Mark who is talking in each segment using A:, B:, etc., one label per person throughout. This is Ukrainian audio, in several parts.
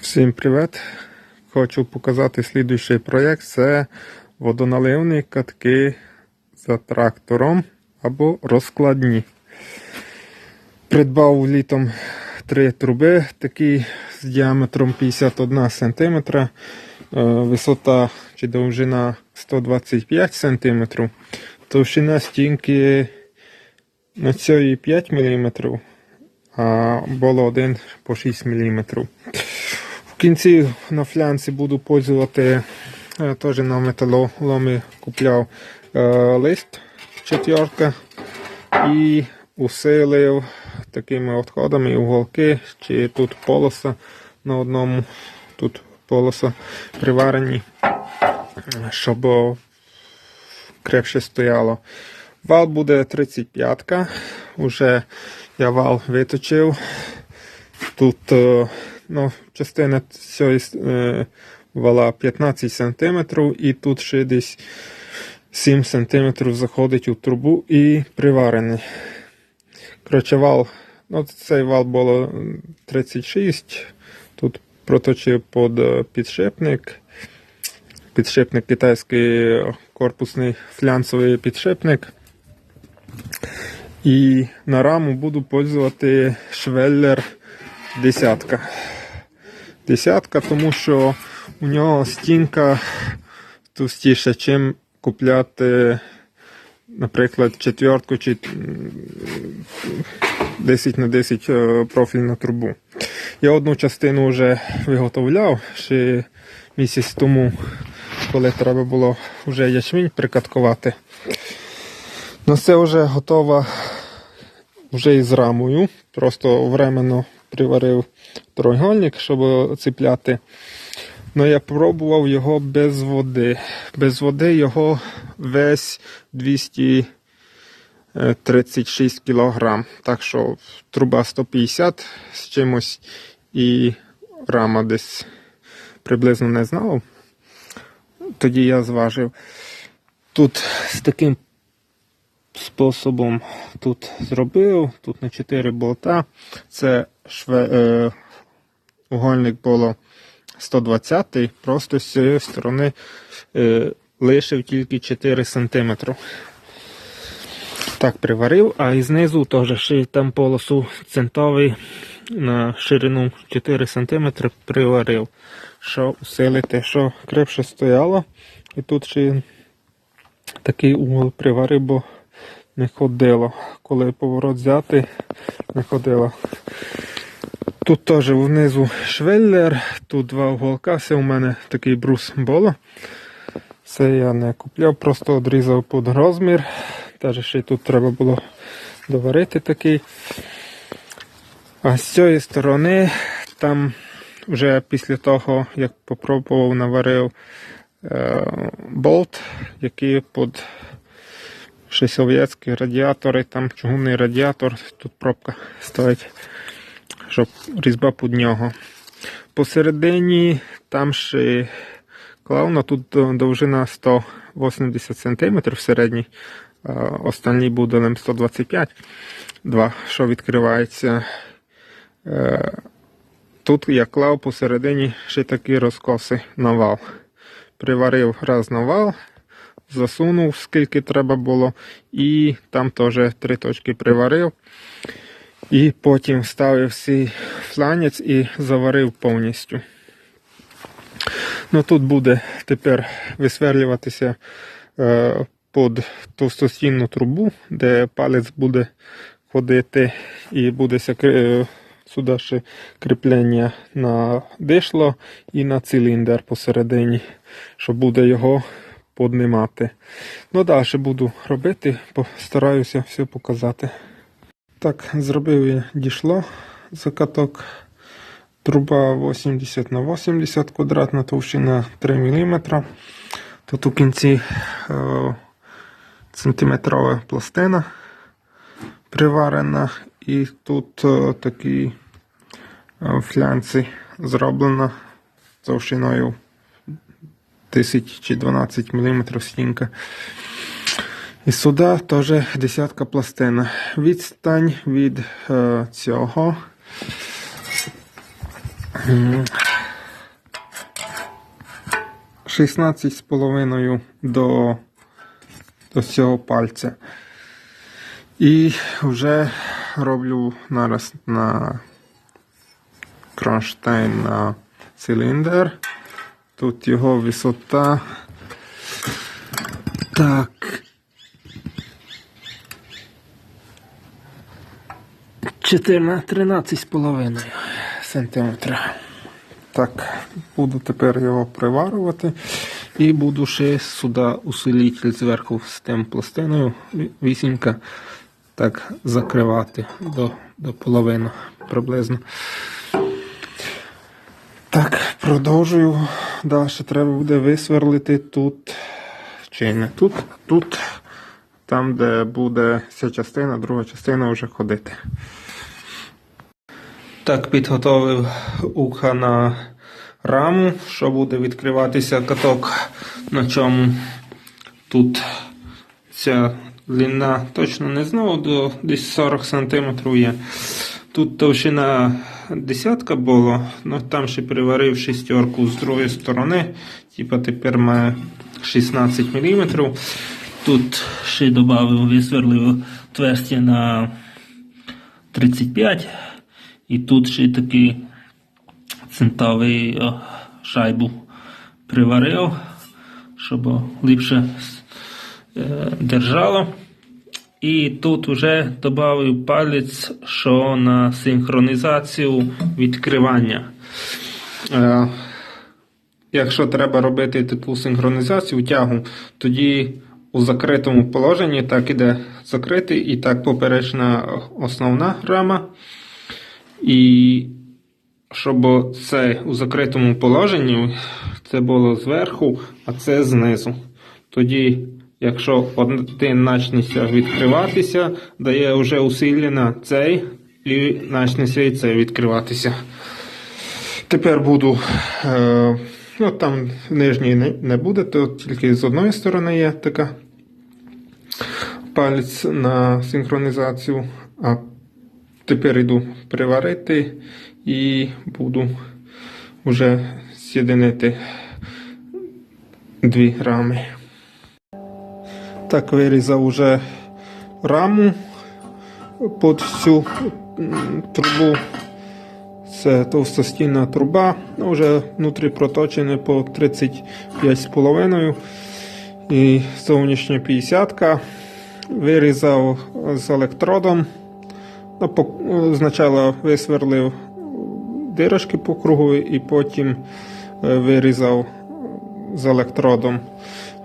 A: Всім привіт! Хочу показати слідуючий проєкт. Це водоналивні катки за трактором або розкладні. Придбав літом три труби, такі з діаметром 51 см, е, висота чи довжина 125 см, товщина стінки на цієї 5 мм, а було один по 6 мм. Кінці на флянці буду пользувати е, теж на металоломі купляв е, лист четверка і усилив такими відходами уголки, чи тут полоса на одному, тут полоса приварені, щоб крепше стояло. Вал буде 35-ка. Уже я вал виточив. Тут е, ну, частина цієї е, вала 15 см і тут ще десь 7 см заходить у трубу і приварений. Коротше, вал, ну, цей вал було 36. Тут проточив під е, підшипник. Підшипник китайський корпусний флянцевий підшипник. І на раму буду пользувати швеллер десятка. Десятка, тому що у нього стінка товстіша, чим купляти, наприклад, четвертку чи 10 на 10 е, профільну трубу. Я одну частину вже виготовляв ще місяць тому, коли треба було вже ячмінь прикаткувати. Ну, це вже готова вже із рамою. Просто временно приварив треугольник, щоб цепляти. Ну, я пробував його без води. Без води його весь 236 кг. Так що труба 150 з чимось і рама десь приблизно не знав. Тоді я зважив. Тут з таким способом тут зробив. Тут на 4 болта. Це шве, е, угольник було 120 просто з цієї сторони е, лишив тільки 4 см. Так приварив, а і знизу теж там полосу центовий на ширину 4 см приварив, що усилити, що крепше стояло. І тут ще такий угол приварив, бо не ходило. Коли поворот взяти, не ходило. Тут теж внизу швеллер, тут два уголка, все у мене такий брус було. Це я не купляв, просто одрізав під розмір. Теж ще й тут треба було доварити такий. А з цієї сторони, там вже після того, як попробував, наварив е, болт, який під ще совєтські радіатори, там чугунний радіатор, тут пробка стоїть, щоб різьба під нього. Посередині там ще клавна, тут довжина 180 см середній, останній буде 125 два, що відкривається. Е, Тут я клав посередині ще такі розкоси на вал. Приварив раз на вал, засунув скільки треба було, і там теж три точки приварив. І потім вставив свій фланець і заварив повністю. Ну Тут буде тепер висверлюватися е, під товстостінну трубу, де палець буде ходити і буде е, сюди ще кріплення на дишло і на циліндр посередині, що буде його піднімати. Ну далі буду робити, постараюся все показати. Так, зробив я дійшло закаток. Труба 80 на 80 квадратна, товщина 3 мм. Тут у кінці е, сантиметрова пластина приварена, і тут е, такі е, флянці зроблена товщиною 10 чи 12 мм стінка. І сюди теж десятка пластина. Відстань від е, цього м, 16,5 до, до цього пальця. І вже роблю нараз на кронштейн на циліндр. Тут його висота. Так. 13,5 сантиметра. Так, буду тепер його приварювати і буду ще сюди усилитель зверху з тим пластиною вісімка так закривати до, до половини приблизно. Так, продовжую. Далі треба буде висверлити тут. Чи не тут, тут. Там, де буде ця частина, друга частина вже ходити. Так, підготовив уха на раму, що буде відкриватися каток, на чому тут ця длина точно не знаю, до десь 40 см є. Тут товщина десятка було, ну там ще приварив шістерку з другої сторони, типа тепер має 16 мм. Тут ще додав, висверлив отверстие на 35 і тут ще такий центовий о, шайбу приварив, щоб ліпше е, держало. І тут вже додав палець, що на синхронізацію відкривання. Е, якщо треба робити таку синхронізацію тягу, тоді у закритому положенні так іде закритий і так поперечна основна рама. І щоб це у закритому положенні це було зверху, а це знизу. Тоді, якщо один почнеться відкриватися, дає вже усилена цей і почнеться і цей відкриватися. Тепер буду. Е, ну там нижній не, не буде, то тільки з одної сторони є така палець на синхронізацію, а Тепер йду приварити і буду вже з'єдинити дві рами. Так, вирізав уже раму під м, трубу. Це товстостінна труба, вже внутрі проточене по 35,5 і зовнішня 50. Вирізав з електродом. Спочатку висверлив дирочки по кругу і потім е, вирізав з електродом.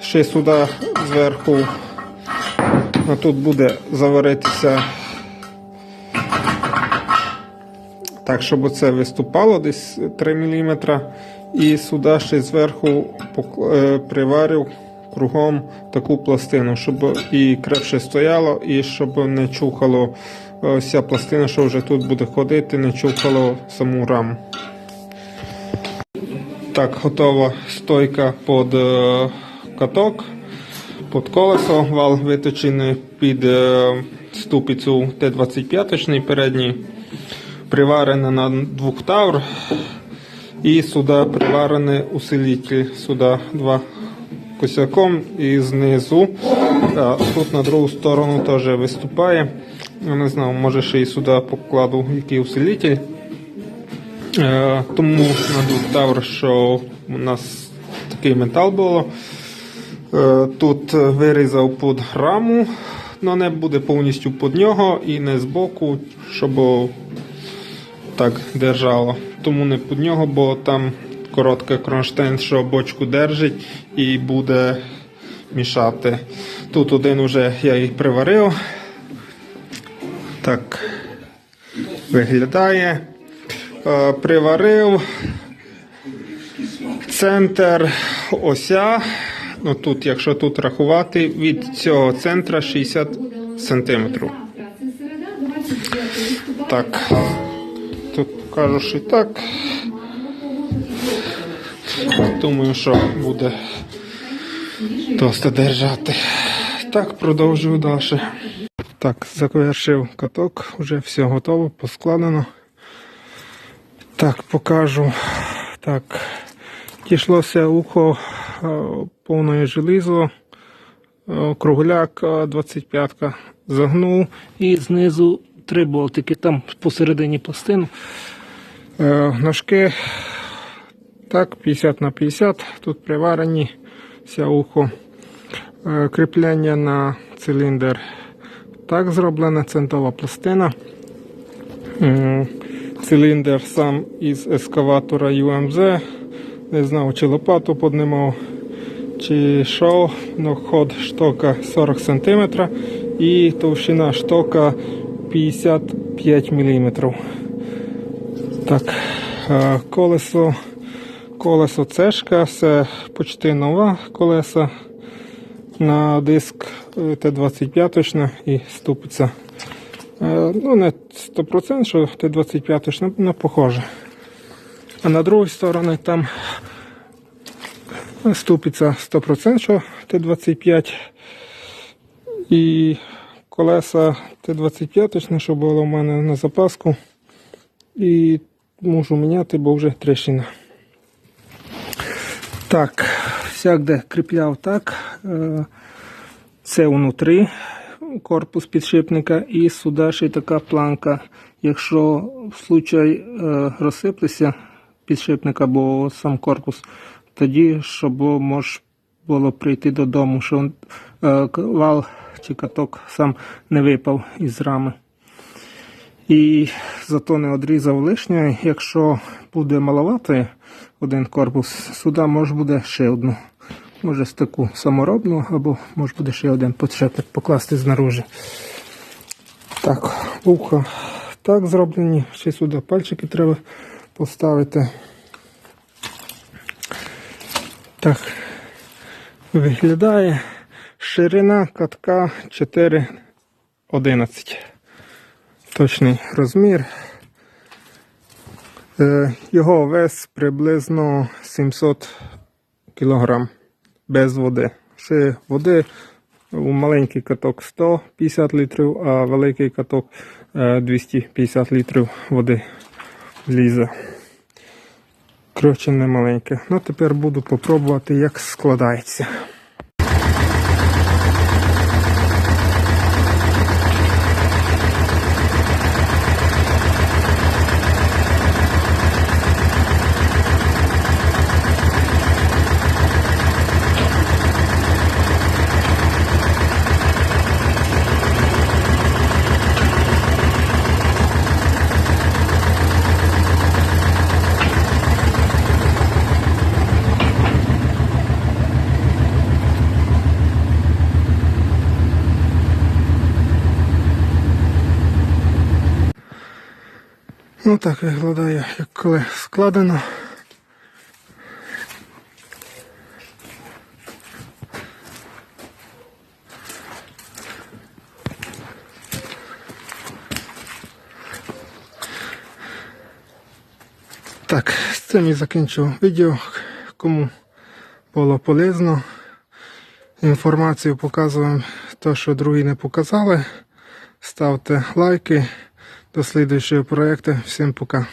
A: Ще сюди зверху тут буде заваритися так, щоб це виступало десь 3 мм. І сюди ще зверху е, приварив кругом таку пластину, щоб і крепше стояло, і щоб не чухало е, вся пластина, що вже тут буде ходити, не чухало саму раму. Так, готова стойка під е, каток, під колесо, вал виточений під е, ступицю Т-25 передній, приварена на двох тавр. І сюди приварений усилитель, сюди два косяком і знизу. А тут на другу сторону теж виступає. Я не знаю, може ще і сюди покладу який усилитель. Е, тому на двох тавр, що у нас такий метал було. Е, Тут вирізав під раму, але не буде повністю під нього і не збоку, щоб так держало. Тому не під нього, бо там коротка кронштейн, що бочку держить і буде мішати. Тут один вже я їх приварив. Так виглядає. Е, Приварив центр ося. Ну тут, якщо тут рахувати, від цього центра 60 сантиметрів. Так. Тут кажу, що так. Думаю, що буде досить держати. Так, продовжую далі. Так, завершив каток, вже все готово, поскладено. Так, покажу. Так, тішлося ухо е, повне желізо, е, кругляк 25-ка загнув і знизу три болтики, там посередині пластину. Е, Ножки так, 50 на 50, тут приварені вся ухо. Е, Кріплення на циліндр так зроблена, центова пластина. Циліндр сам із ескаватора UMZ. Не знав, чи лопату піднімав, чи що. Ну, ход штока 40 см і товщина штока 55 мм. Так, е, колесо, колесо цешка, все почти нова колеса на диск Т-25 точно і ступиця. Е, Ну, не 100%, що Т-25 точно, але похоже. А на другій стороні там ступиця 100%, що Т-25 і колеса Т-25 точно, що було в мене на запаску. І можу міняти, бо вже тріщина. Так, всяк де кріпляв так. Це внутрі корпус підшипника і сюди ще така планка. Якщо в случай е, розсиплеться підшипник або сам корпус, тоді щоб може було прийти додому, що е, вал чи каток сам не випав із рами. І зато не одрізав лишнє. Якщо буде маловато один корпус, сюди може буде ще одну. Може з таку саморобну, або може буде ще один подшипник покласти знаружи. Так, вуха так зроблені. Ще сюди пальчики треба поставити. Так виглядає. Ширина катка 4,11 точний розмір. Е, Його вес приблизно 700 кг без води. Ще води у маленький каток 150 літрів, а великий каток е, 250 літрів води лізе. Коротше, не маленьке. Ну, тепер буду попробувати, як складається. Ну так виглядає, як коли складено. Так, з цим і закінчу відео. Кому було полезно. Інформацію показуємо те, що другі не показали. Ставте лайки. До слідуючого проекту. Всім пока.